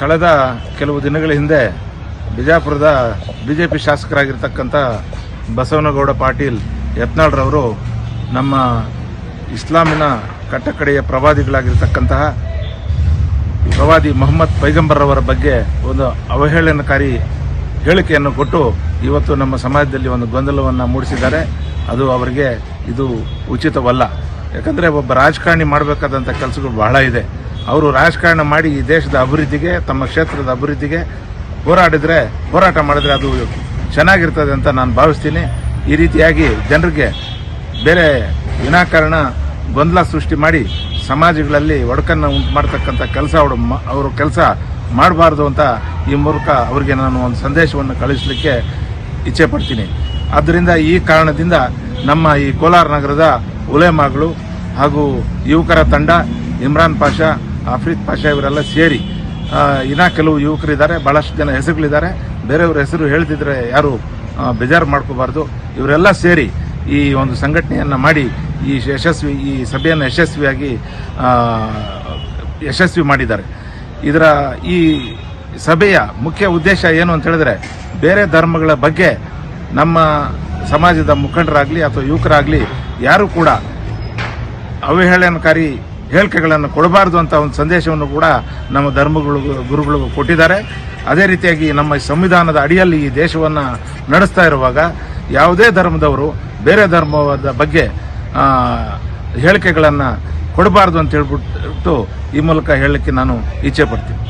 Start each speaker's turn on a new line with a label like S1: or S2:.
S1: ಕಳೆದ ಕೆಲವು ದಿನಗಳ ಹಿಂದೆ ಬಿಜಾಪುರದ ಬಿ ಜೆ ಪಿ ಶಾಸಕರಾಗಿರ್ತಕ್ಕಂಥ ಬಸವನಗೌಡ ಪಾಟೀಲ್ ಯತ್ನಾಳ್ರವರು ನಮ್ಮ ಇಸ್ಲಾಮಿನ ಕಟ್ಟಕಡೆಯ ಪ್ರವಾದಿಗಳಾಗಿರ್ತಕ್ಕಂತಹ ಪ್ರವಾದಿ ಮೊಹಮ್ಮದ್ ಪೈಗಂಬರ್ರವರ ಬಗ್ಗೆ ಒಂದು ಅವಹೇಳನಕಾರಿ ಹೇಳಿಕೆಯನ್ನು ಕೊಟ್ಟು ಇವತ್ತು ನಮ್ಮ ಸಮಾಜದಲ್ಲಿ ಒಂದು ಗೊಂದಲವನ್ನು ಮೂಡಿಸಿದ್ದಾರೆ. ಅದು ಅವರಿಗೆ ಇದು ಉಚಿತವಲ್ಲ. ಯಾಕಂದರೆ ಒಬ್ಬ ರಾಜಕಾರಣಿ ಮಾಡಬೇಕಾದಂಥ ಕೆಲಸಗಳು ಬಹಳ ಇದೆ. ಅವರು ರಾಜಕಾರಣ ಮಾಡಿ ಈ ದೇಶದ ಅಭಿವೃದ್ಧಿಗೆ, ತಮ್ಮ ಕ್ಷೇತ್ರದ ಅಭಿವೃದ್ಧಿಗೆ ಹೋರಾಡಿದ್ರೆ, ಹೋರಾಟ ಮಾಡಿದ್ರೆ ಅದು ಚೆನ್ನಾಗಿರ್ತದೆ ಅಂತ ನಾನು ಭಾವಿಸ್ತೀನಿ. ಈ ರೀತಿಯಾಗಿ ಜನರಿಗೆ ಬೇರೆ ವಿನಾಕಾರಣ ಗೊಂದಲ ಸೃಷ್ಟಿ ಮಾಡಿ ಸಮಾಜಗಳಲ್ಲಿ ಒಡಕನ್ನು ಉಂಟು ಮಾಡ್ತಕ್ಕಂಥ ಕೆಲಸ ಅವರು ಅವರು ಕೆಲಸ ಮಾಡಬಾರ್ದು ಅಂತ ಈ ಮೂಲಕ ಅವರಿಗೆ ನಾನು ಒಂದು ಸಂದೇಶವನ್ನು ಕಳಿಸಲಿಕ್ಕೆ ಇಚ್ಛೆ ಪಡ್ತೀನಿ. ಆದ್ದರಿಂದ ಈ ಕಾರಣದಿಂದ ನಮ್ಮ ಈ ಕೋಲಾರ ನಗರದ ಉಲೇಮಾಗಳು ಹಾಗೂ ಯುವಕರ ತಂಡ, ಇಮ್ರಾನ್ ಪಾಷಾ ಆಫ್ರೀದ್ ಪಾಷಾ ಇವರೆಲ್ಲ ಸೇರಿ ಇನ್ನ ಕೆಲವು ಯುವಕರಿದ್ದಾರೆ, ಬಹಳಷ್ಟು ಜನ ಹೆಸರುಗಳಿದ್ದಾರೆ. ಬೇರೆಯವ್ರ ಹೆಸರು ಹೇಳ್ತಿದ್ರೆ ಯಾರು ಬೇಜಾರು ಮಾಡ್ಕೋಬಾರ್ದು. ಇವರೆಲ್ಲ ಸೇರಿ ಈ ಒಂದು ಸಂಘಟನೆಯನ್ನ ಮಾಡಿ, ಈ ಯಶಸ್ವಿ, ಈ ಸಭೆಯನ್ನು ಯಶಸ್ವಿಯಾಗಿ ಯಶಸ್ವಿ ಮಾಡಿದ್ದಾರೆ. ಇದರ ಈ ಸಭೆಯ ಮುಖ್ಯ ಉದ್ದೇಶ ಏನು ಅಂತ ಹೇಳಿದ್ರೆ, ಬೇರೆ ಧರ್ಮಗಳ ಬಗ್ಗೆ ನಮ್ಮ ಸಮಾಜದ ಮುಖಂಡರಾಗಲಿ ಅಥವಾ ಯುವಕರಾಗಲಿ ಯಾರು ಕೂಡ ಅವಹೇಳನಕಾರಿ ಹೇಳಿಕೆಗಳನ್ನು ಕೊಡಬಾರ್ದು ಅಂತ ಒಂದು ಸಂದೇಶವನ್ನು ಕೂಡ ನಮ್ಮ ಧರ್ಮಗಳು, ಗುರುಗಳು ಕೊಟ್ಟಿದ್ದಾರೆ. ಅದೇ ರೀತಿಯಾಗಿ ನಮ್ಮ ಸಂವಿಧಾನದ ಅಡಿಯಲ್ಲಿ ಈ ದೇಶವನ್ನು ನಡೆಸ್ತಾ ಇರುವಾಗ ಯಾವುದೇ ಧರ್ಮದವರು ಬೇರೆ ಧರ್ಮದ ಬಗ್ಗೆ ಹೇಳಿಕೆಗಳನ್ನು ಕೊಡಬಾರ್ದು ಅಂತ ಹೇಳ್ಬಿಟ್ಟು ಈ ಮೂಲಕ ಹೇಳಲಿಕ್ಕೆ ನಾನು ಇಚ್ಛೆ ಪಡ್ತೀನಿ